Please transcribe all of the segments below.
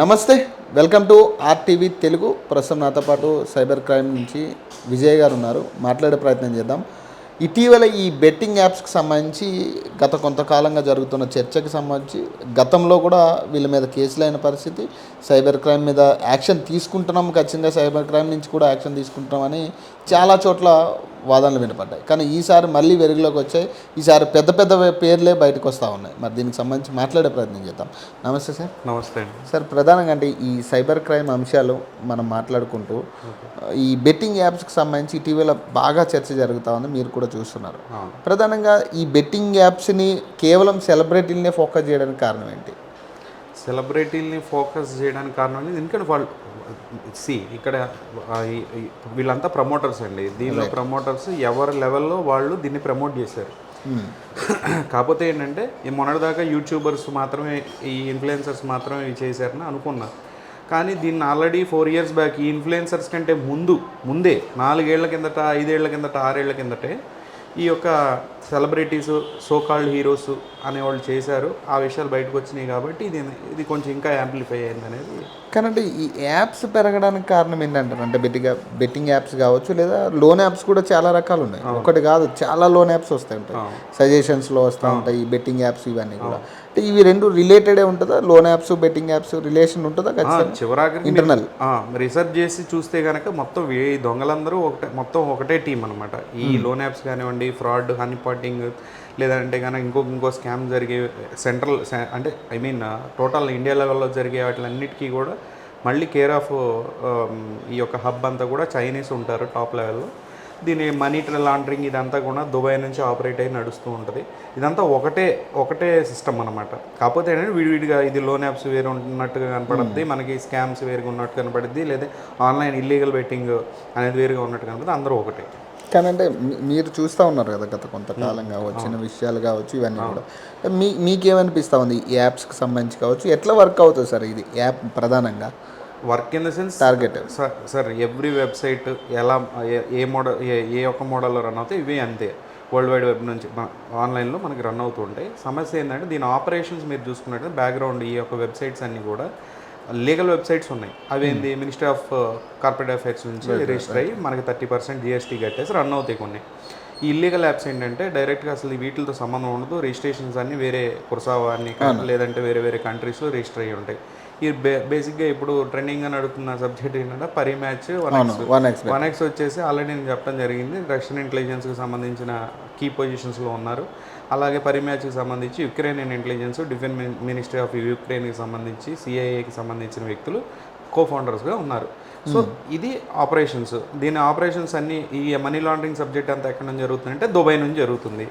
నమస్తే welcome to RTV Telugu. ప్రస్తుతం నాతో పాటు సైబర్ క్రైమ్ నుంచి విజయ్ గారు ఉన్నారు. మాట్లాడే ప్రయత్నం చేద్దాం. ఇటీవల ఈ బెట్టింగ్ యాప్స్కి సంబంధించి గత కొంతకాలంగా జరుగుతున్న చర్చకి సంబంధించి గతంలో కూడా వీళ్ళ మీద కేసులైన పరిస్థితి సైబర్ క్రైమ్ మీద యాక్షన్ తీసుకుంటున్నాం ఖచ్చితంగా సైబర్ క్రైమ్ నుంచి కూడా యాక్షన్ తీసుకుంటున్నామని చాలా చోట్ల వాదనలు వినపడ్డాయి. కానీ ఈసారి మళ్ళీ వెలుగులోకి వచ్చాయి. ఈసారి పెద్ద పెద్ద పేర్లే బయటకు వస్తూ ఉన్నాయి. మరి దీనికి సంబంధించి మాట్లాడే ప్రయత్నం చేద్దాం. నమస్తే సార్. నమస్తే సార్ ప్రధానంగా అంటే ఈ సైబర్ క్రైమ్ అంశాలు మనం మాట్లాడుకుంటూ ఈ బెట్టింగ్ యాప్స్కి సంబంధించి ఇటీవల బాగా చర్చ జరుగుతూ ఉంది. మీరు కూడా చూస్తున్నారు. ప్రధానంగా ఈ బెట్టింగ్ యాప్స్ని కేవలం సెలబ్రిటీలనే ఫోకస్ చేయడానికి కారణం ఏంటి? సెలబ్రిటీల్ని ఫోకస్ చేయడానికి కారణం ఎందుకంటే వాళ్ళు సి ఇక్కడ వీళ్ళంతా ప్రమోటర్స్ అండి. దీనిలో ప్రమోటర్స్ ఎవరి లెవెల్లో వాళ్ళు దీన్ని ప్రమోట్ చేశారు. కాకపోతే ఏంటంటే ఈ మొన్నటిదాకా యూట్యూబర్స్ మాత్రమే ఈ ఇన్ఫ్లుయెన్సర్స్ మాత్రమే ఇవి చేశారని అనుకున్నారు కానీ దీన్ని ఆల్రెడీ ఫోర్ ఇయర్స్ బ్యాక్ ఈ ఇన్ఫ్లుయెన్సర్స్ కంటే ముందు ముందే నాలుగేళ్ళ కిందట ఐదేళ్ళ కిందట ఆరేళ్ళ కిందటే ఈ యొక్క సెలబ్రిటీస్ సోకాల్డ్ హీరోస్ అనేవాళ్ళు చేశారు. ఆ విషయాలు బయటకు వచ్చినాయి కాబట్టి ఇది ఇది కొంచెం ఇంకా యాంప్లిఫై అయింది అనేది కానీ అంటే ఈ యాప్స్ పెరగడానికి కారణం ఏంటంటారు అంటే బెట్టింగ్ బెట్టింగ్ యాప్స్ కావచ్చు లేదా లోన్ యాప్స్ కూడా చాలా రకాలు ఉన్నాయి. ఒకటి కాదు చాలా లోన్ యాప్స్ వస్తాయి ఉంటాయి. సజెషన్స్లో వస్తూ ఉంటాయి ఈ బెట్టింగ్ యాప్స్ ఇవన్నీ కూడా. అంటే ఇవి రెండు రిలేటెడే ఉంటుందా? Loan apps betting apps relation ఉంటుందా? ఖచ్చితంగా. చివరాఖరికి ఇంటర్నల్ రీసెర్చ్ చేసి చూస్తే కనుక మొత్తం ఈ దొంగలందరూ ఒకటే మొత్తం ఒకటే టీం అనమాట ఈ లోన్ యాప్స్ కానివ్వండి ఫ్రాడ్ హనీ పాటింగ్ లేదంటే కనుక ఇంకో ఇంకో స్కామ్ జరిగే సెంట్రల్ అంటే ఐ మీన్ టోటల్ ఇండియా లెవెల్లో జరిగే వాటిలన్నిటికీ కూడా మళ్ళీ కేర్ ఆఫ్ ఈ యొక్క హబ్ అంతా కూడా చైనీస్ ఉంటారు టాప్ లెవెల్లో దీని మనీ లాండరింగ్ ఇదంతా కూడా దుబాయ్ నుంచి ఆపరేట్ అయి నడుస్తూ ఉంటుంది. ఇదంతా ఒకటే ఒకటే సిస్టమ్ అనమాట కాకపోతే ఏంటంటే విడివిడిగా ఇది లోన్ యాప్స్ వేరు ఉన్నట్టుగా కనపడుద్ది మనకి స్కామ్స్ వేరుగా ఉన్నట్టు కనపడుద్ది లేదా ఆన్లైన్ ఇల్లీగల్ బెట్టింగ్ అనేది వేరుగా ఉన్నట్టు కనపడుతుంది అందరూ ఒకటే. కానీ అంటే మీరు చూస్తూ ఉన్నారు కదా గత కొంతకాలంగా వచ్చిన విషయాలు కావచ్చు ఇవన్నీ కూడా. మీ మీకేమనిపిస్తూ ఉంది? ఈ యాప్స్కి సంబంధించి కావచ్చు ఎట్లా వర్క్ అవుతుంది సార్ ఇది? యాప్ ప్రధానంగా. Work in the sense target sir sir every website ఎలా ఏ- మోడల్ ఏ ఏ ఒక్క మోడల్లో రన్ అవుతాయి ఇవే అంతే. వరల్డ్ వైడ్ వెబ్ నుంచి ఆన్లైన్లో మనకి రన్ అవుతూ ఉంటాయి. సమస్య ఏంటంటే దీని ఆపరేషన్స్ మీరు చూసుకున్నట్టు బ్యాక్గ్రౌండ్ ఈ యొక్క వెబ్సైట్స్ అన్నీ కూడా లీగల్ వెబ్సైట్స్ ఉన్నాయి. అవి ఏంది మినిస్ట్రీ ఆఫ్ కార్పొరేట్ అఫైర్స్ నుంచి రిజిస్టర్ అయ్యి మనకి థర్టీ పర్సెంట్ జిఎస్టీ కట్టేసి రన్ అవుతాయి కొన్ని. ఈ ఇల్లీగల్ యాప్స్ ఏంటంటే డైరెక్ట్గా అసలు ఈ వీటితో సంబంధం ఉండదు. రిజిస్ట్రేషన్స్ అన్ని వేరే కురసావా లేదంటే వేరే వేరే కంట్రీస్లో రిజిస్టర్ అయ్యి ఉంటాయి. ఈ బేసిక్గా ఇప్పుడు ట్రెండింగ్గా నడుపుతున్న సబ్జెక్ట్ ఏంటంటే Parimatch one X one X one X వచ్చేసి ఆల్రెడీ నేను చెప్పడం జరిగింది. రష్యన్ ఇంటెలిజెన్స్కి సంబంధించిన కీ పొజిషన్స్లో ఉన్నారు. అలాగే పరి మ్యాచ్కి సంబంధించి Ukraine intelligence defence ministry of యుక్రెయిన్కి సంబంధించి సిఐఏకి సంబంధించిన వ్యక్తులు. కో ఫౌండర్స్గా ఉన్నారు. సో ఇది ఆపరేషన్స్ దీని ఆపరేషన్స్ అన్ని ఈ మనీ లాండరింగ్ సబ్జెక్ట్ అంతా ఎక్కడ నుంచి జరుగుతుంది అంటే దుబాయ్ నుంచి జరుగుతుంది.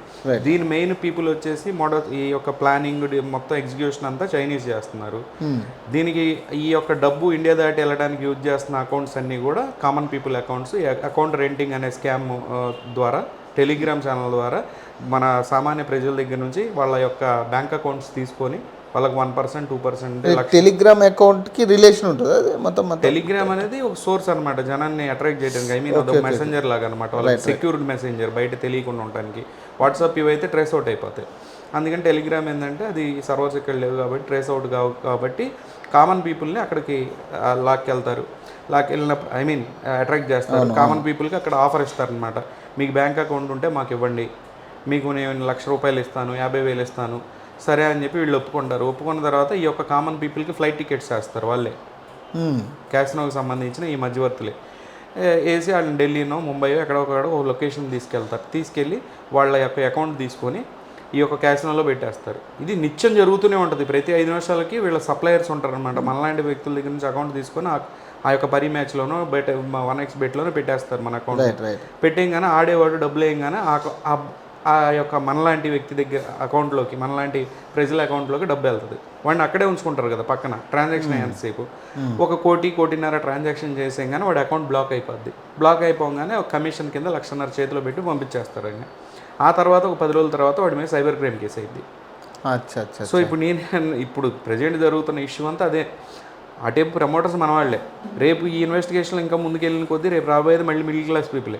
దీని మెయిన్ పీపుల్ వచ్చేసి మోడల్ ఈ యొక్క ప్లానింగ్ మొత్తం ఎగ్జిక్యూషన్ అంతా చైనీస్ చేస్తున్నారు. దీనికి ఈ యొక్క డబ్బు ఇండియా దాటి వెళ్ళడానికి యూజ్ చేస్తున్న అకౌంట్స్ అన్నీ కూడా common people accounts account renting అనే స్కామ్ ద్వారా టెలిగ్రామ్ ఛానల్ ద్వారా మన సామాన్య ప్రజల దగ్గర నుంచి వాళ్ళ యొక్క బ్యాంక్ అకౌంట్స్ తీసుకొని వాళ్ళకి one percent two percent Telegram అకౌంట్కి రిలేషన్ ఉంటుంది? అది మొత్తం టెలిగ్రామ్ అనేది ఒక సోర్స్ అనమాట జనాన్ని అట్రాక్ట్ చేయడానికి. ఐ మీన్ అదొక మెసెంజర్ లాగా అనమాట వాళ్ళకి సెక్యూర్డ్ మెసెంజర్ బయట తెలియకుండా ఉండడానికి వాట్సాప్ ఇవైతే ట్రేస్ అవుట్ అయిపోతాయి. అందుకని టెలిగ్రామ్ ఏంటంటే అది సర్వర్స్ ఇక్కడ లేవు కాబట్టి ట్రేస్ అవుట్ కావు కాబట్టి కామన్ పీపుల్ని అక్కడికి లాక్కెళ్తారు. లాక్కెళ్ళినప్పుడు ఐ మీన్ అట్రాక్ట్ చేస్తారు. కామన్ పీపుల్కి అక్కడ ఆఫర్ ఇస్తారనమాట మీకు బ్యాంక్ అకౌంట్ ఉంటే మాకు ఇవ్వండి. మీకు నేను లక్ష రూపాయలు ఇస్తాను యాభై వేలు ఇస్తాను. సరే అని చెప్పి వీళ్ళు ఒప్పుకుంటారు. ఒప్పుకున్న తర్వాత ఈ యొక్క కామన్ పీపుల్కి ఫ్లైట్ టికెట్స్ వేస్తారు వాళ్ళే. క్యాసినోకి సంబంధించిన ఈ మధ్యవర్తులే. వేసి వాళ్ళని ఢిల్లీనో ముంబై ఎక్కడో ఒక లొకేషన్ తీసుకెళ్తారు. తీసుకెళ్ళి వాళ్ళ యొక్క అకౌంట్ తీసుకొని ఈ యొక్క క్యాసినోలో పెట్టేస్తారు. ఇది నిత్యం జరుగుతూనే ఉంటుంది. ప్రతి ఐదు నిమిషాలకి వీళ్ళ సప్లయర్స్ ఉంటారనమాట మనలాంటి వ్యక్తుల దగ్గర నుంచి అకౌంట్ తీసుకొని ఆ- యొక్క పరి మ్యాచ్లోనో బెట్ వన్ ఎక్స్ బెట్లోనో పెట్టేస్తారు మన అకౌంట్ పెట్టేయంగానే ఆడేవాడు డబ్బులు వేయంగానే ఆ ఆ- యొక్క మనలాంటి వ్యక్తి దగ్గర అకౌంట్లోకి మనలాంటి ప్రజల అకౌంట్లోకి డబ్బు వెళ్తుంది. వాడిని అక్కడే ఉంచుకుంటారు కదా పక్కన ట్రాన్సాక్షన్ ఎంతసేపు ఒక కోటి కోటిన్నర ట్రాన్సాక్షన్ చేసేయంగానే వాడి అకౌంట్ బ్లాక్ అయిపోద్ది. బ్లాక్ అయిపోగానే ఒక కమిషన్ కింద లక్షన్నర చేతిలో పెట్టి పంపించేస్తారు ఆయన. ఆ తర్వాత ఒక పది రోజుల తర్వాత వాడి మీద సైబర్ క్రైమ్ కేసు అయింది అచ్చా అచ్చా సో ఇప్పుడు నేను ఇప్పుడు ప్రజెంట్ జరుగుతున్న ఇష్యూ అంతా అదే. అటేపు ప్రమోటర్స్ మన వాళ్ళే రేపు ఈ ఇన్వెస్టిగేషన్ ఇంకా ముందుకెళ్ళిన కొద్దీ రేపు రాబోయేది మళ్ళీ మిడిల్ క్లాస్ పీపులే.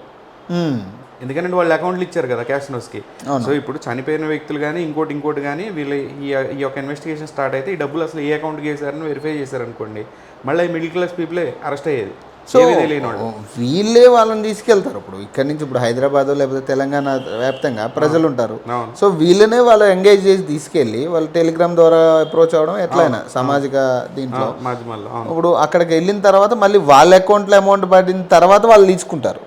ఎందుకంటే వాళ్ళు అకౌంట్లు ఇచ్చారు కదా క్యాసినోస్కి సో ఇప్పుడు చనిపోయిన వ్యక్తులు కానీ ఇంకోటి ఇంకోటి కానీ వీళ్ళ ఈ ఈ యొక్క ఇన్వెస్టిగేషన్ స్టార్ట్ అయితే ఈ డబ్బులు అసలు ఏ అకౌంట్కి వేసారని వెరిఫై చేశారనుకోండి మళ్ళీ మిడిల్ క్లాస్ పీపులే అరెస్ట్ అయ్యేది. సో వాళ్ళు వీళ్ళే వాళ్ళని తీసుకెళ్తారు. ఇప్పుడు ఇక్కడి నుంచి ఇప్పుడు హైదరాబాద్ లేకపోతే తెలంగాణ వ్యాప్తంగా ప్రజలు ఉంటారు. సో వీళ్ళనే వాళ్ళు ఎంగేజ్ చేసి తీసుకెళ్ళి వాళ్ళు టెలిగ్రామ్ ద్వారా అప్రోచ్ అవడం ఎట్లయినా సామాజిక దీంట్లో. ఇప్పుడు అక్కడికి వెళ్ళిన తర్వాత మళ్ళీ వాళ్ళ అకౌంట్లో అమౌంట్ పడిన తర్వాత వాళ్ళు తీసుకుంటారు.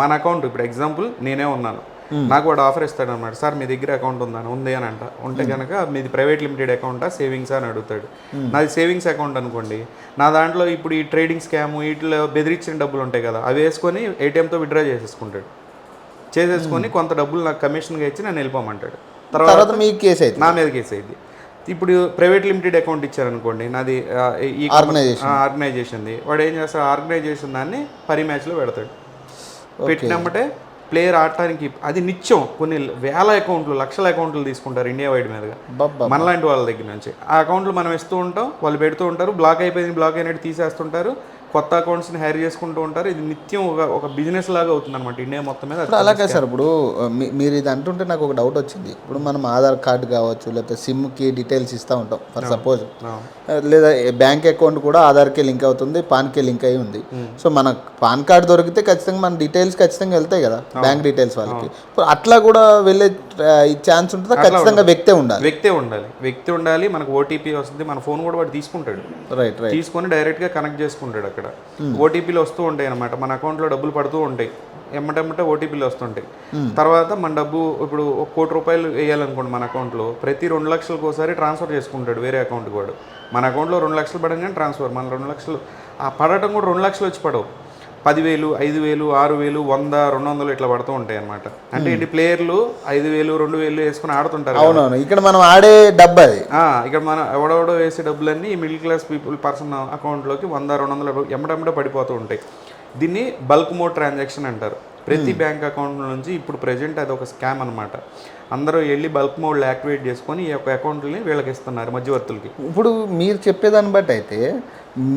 మన అకౌంట్. ఇప్పుడు ఎగ్జాంపుల్ నేనే ఉన్నాను. నాకు వాడు ఆఫర్ ఇస్తాడు అనమాట సార్ మీ దగ్గర అకౌంట్ ఉందని ఉంది అని అంట. ఉంటే కనుక మీది ప్రైవేట్ లిమిటెడ్ అకౌంటా సేవింగ్స్ అని అడుగుతాడు. నాది సేవింగ్స్ అకౌంట్ అనుకోండి. నా దాంట్లో ఇప్పుడు ఈ ట్రేడింగ్ స్కామ్ వీటిలో బెదిరించిన డబ్బులు ఉంటాయి కదా అవి వేసుకొని ఏటీఎంతో విత్డ్రా చేసేసుకుంటాడు. చేసేసుకొని కొంత డబ్బులు నాకు కమిషన్గా ఇచ్చి నేను వెళ్ళిపోమంటాడు. తర్వాత మీకు కేసు అయితే నా మీద కేసు అయింది ఇప్పుడు ప్రైవేట్ లిమిటెడ్ అకౌంట్ ఇచ్చారనుకోండి నాది ఆ, ఈ Organization. ఆర్గనైజేషన్ది వాడు ఏం చేస్తాడు? ఆర్గనైజేషన్ దాన్ని పరి మ్యాచ్లో పెడతాడు. పెట్టినమ్మటే ప్లేయర్ ఆడటానికి అది నిత్యం కొన్ని వేల అకౌంట్లు లక్షల అకౌంట్లు తీసుకుంటారు ఇండియా వైడ్ మీదుగా. మనలాంటి వాళ్ళ దగ్గర నుంచి. ఆ అకౌంట్లు మనం ఇస్తూ ఉంటాం వాళ్ళు పెడుతూ ఉంటారు బ్లాక్ అయిపోయింది బ్లాక్ అయినట్టు తీసేస్తుంటారు. కొత్త అకౌంట్స్ని హైర్ చేసుకుంటూ ఉంటారు. ఇది నిత్యం ఒక ఒక బిజినెస్ లాగా అవుతుంది అనమాట ఇండియా మొత్తం మీద ఇప్పుడు అలాగే సార్ ఇప్పుడు మీరు ఇది అంటుంటే నాకు ఒక డౌట్ వచ్చింది. ఇప్పుడు మనం ఆధార్ కార్డు కావచ్చు లేకపోతే సిమ్కి డీటెయిల్స్ ఇస్తూ ఉంటాం. For suppose. లేదా బ్యాంక్ అకౌంట్ కూడా ఆధార్కే లింక్ అవుతుంది పాన్కే లింక్ అయి ఉంది. సో మన పాన్ కార్డ్ దొరికితే ఖచ్చితంగా మన డీటెయిల్స్ ఖచ్చితంగా వెళ్తాయి కదా బ్యాంక్ డీటెయిల్స్ వాళ్ళకి. అట్లా కూడా వెళ్ళే ఛాన్స్ ఉంటుందా? ఖచ్చితంగా వ్యక్తే ఉండాలి. వ్యక్తే ఉండాలి. వ్యక్తి ఉండాలి మనకు ఓటీపీ వస్తుంది మన ఫోన్ కూడా వాడు తీసుకుంటాడు. రైట్ రైట్ తీసుకొని డైరెక్ట్గా కనెక్ట్ చేసుకుంటాడు అక్కడ. ఓటీపీలు వస్తూ ఉంటాయి అనమాట మన అకౌంట్లో డబ్బులు పడుతూ ఉంటాయి. ఎమ్మటెమ్మటే ఓటీపీలు వస్తుంటాయి. తర్వాత మన డబ్బు ఇప్పుడు ఒక కోటి రూపాయలు వేయాలనుకోండి మన అకౌంట్లో ప్రతి రెండు లక్షలకు ఒకసారి ట్రాన్స్ఫర్ చేసుకుంటాడు వేరే అకౌంట్కి వాడు. మన అకౌంట్లో రెండు లక్షలు పడంగానే ట్రాన్స్ఫర్. మన రెండు లక్షలు ఆ పడటం కూడా రెండు లక్షలు వచ్చి పడవు. పదివేలు ఐదు వేలు ఆరు వేలు వంద రెండు వందలు ఇట్లా పడుతూ ఉంటాయి అనమాట అంటే ఏంటి ప్లేయర్లు ఐదు వేలు రెండు వేలు వేసుకుని ఆడుతుంటారు. అవునవును. ఇక్కడ మనం ఆడే డబ్బు అది. ఇక్కడ మనం ఎవడెవడో వేసే డబ్బులన్నీ మిడిల్ క్లాస్ పీపుల్ పర్సన్ అకౌంట్లోకి వంద రెండు వందల ఎమ్మటెమ్మటే పడిపోతూ ఉంటాయి. దీన్ని బల్క్ మోడ్ ట్రాన్సాక్షన్ అంటారు. ప్రతి బ్యాంక్ అకౌంట్ నుంచి ఇప్పుడు ప్రెజెంట్ అది ఒక స్కామ్ అనమాట అందరూ వెళ్ళి బల్క్ మోడ్లో యాక్టివేట్ చేసుకొని ఈ యొక్క అకౌంట్ని వీళ్ళకి ఇస్తున్నారు మధ్యవర్తులకి. ఇప్పుడు మీరు చెప్పేదాన్ని బట్టి అయితే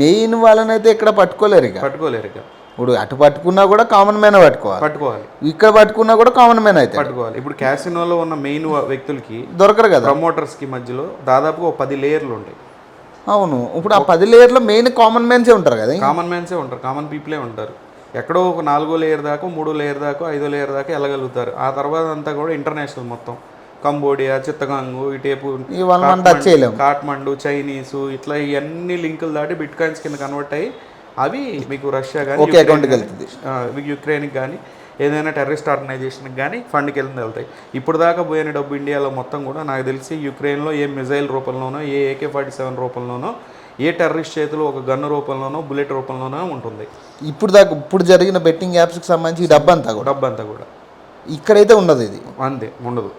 మెయిన్ వాళ్ళని అయితే ఇక్కడ పట్టుకోలేరు ఇక. పట్టుకోలేరు ఇక. ఇప్పుడు అటు పట్టుకున్నా కూడా కామన్ మ్యాన్ పట్టుకోవాలి. పట్టుకోవాలి. ఇక్కడ పట్టుకున్నా కూడా కామన్ మ్యాన్ అయితే. పట్టుకోవాలి. ఇప్పుడు క్యాసినోలో ఉన్న మెయిన్ వ్యక్తులకి దొరకరు కదా. ప్రమోటర్స్కి మధ్యలో దాదాపుగా ఒక పది లేయర్లు ఉంటాయి. అవును. ఇప్పుడు ఆ పది లేయర్లో మెయిన్ కామన్ మ్యాన్సే ఉంటారు కదా? కామన్ మ్యాన్సే ఉంటారు. కామన్ పీపులే ఉంటారు. ఎక్కడో ఒక నాలుగో లేయర్ దాకా మూడో లేయర్ దాకా ఐదో లేయర్ దాకా వెళ్ళగలుగుతారు. ఆ తర్వాత అంతా కూడా ఇంటర్నేషనల్ మొత్తం. కంబోడియా చిత్తగాంగు ఇటేపు కాట్మండు చైనీసు ఇట్లా ఇవన్నీ లింకులు దాటి బిట్ కాయిన్స్ కింద కన్వర్ట్ అయ్యి అవి మీకు రష్యా కానీ ఒకే అకౌంట్కి వెళ్తుంది. మీకు యుక్రెయిన్కి కానీ ఏదైనా టెర్రరిస్ట్ ఆర్గనైజేషన్కి కానీ ఫండ్కి వెళ్ళి వెళ్తాయి. ఇప్పుడు దాకా పోయిన డబ్బు ఇండియాలో మొత్తం కూడా నాకు తెలిసి యుక్రెయిన్లో ఏ మిజైల్ రూపంలోనో ఏ ఏకే ఫార్టీ సెవెన్ రూపంలోనో ఏ టెర్రరిస్ట్ చేతిలో ఒక గన్ను రూపంలోనో బుల్లెట్ రూపంలోనో ఉంటుంది. ఇప్పుడు దాకా ఇప్పుడు జరిగిన బెట్టింగ్ యాప్స్కి సంబంధించి ఈ డబ్బు అంతా కూడా? డబ్బు అంతా కూడా. ఇక్కడైతే ఉండదు ఇది. అంతే ఉండదు.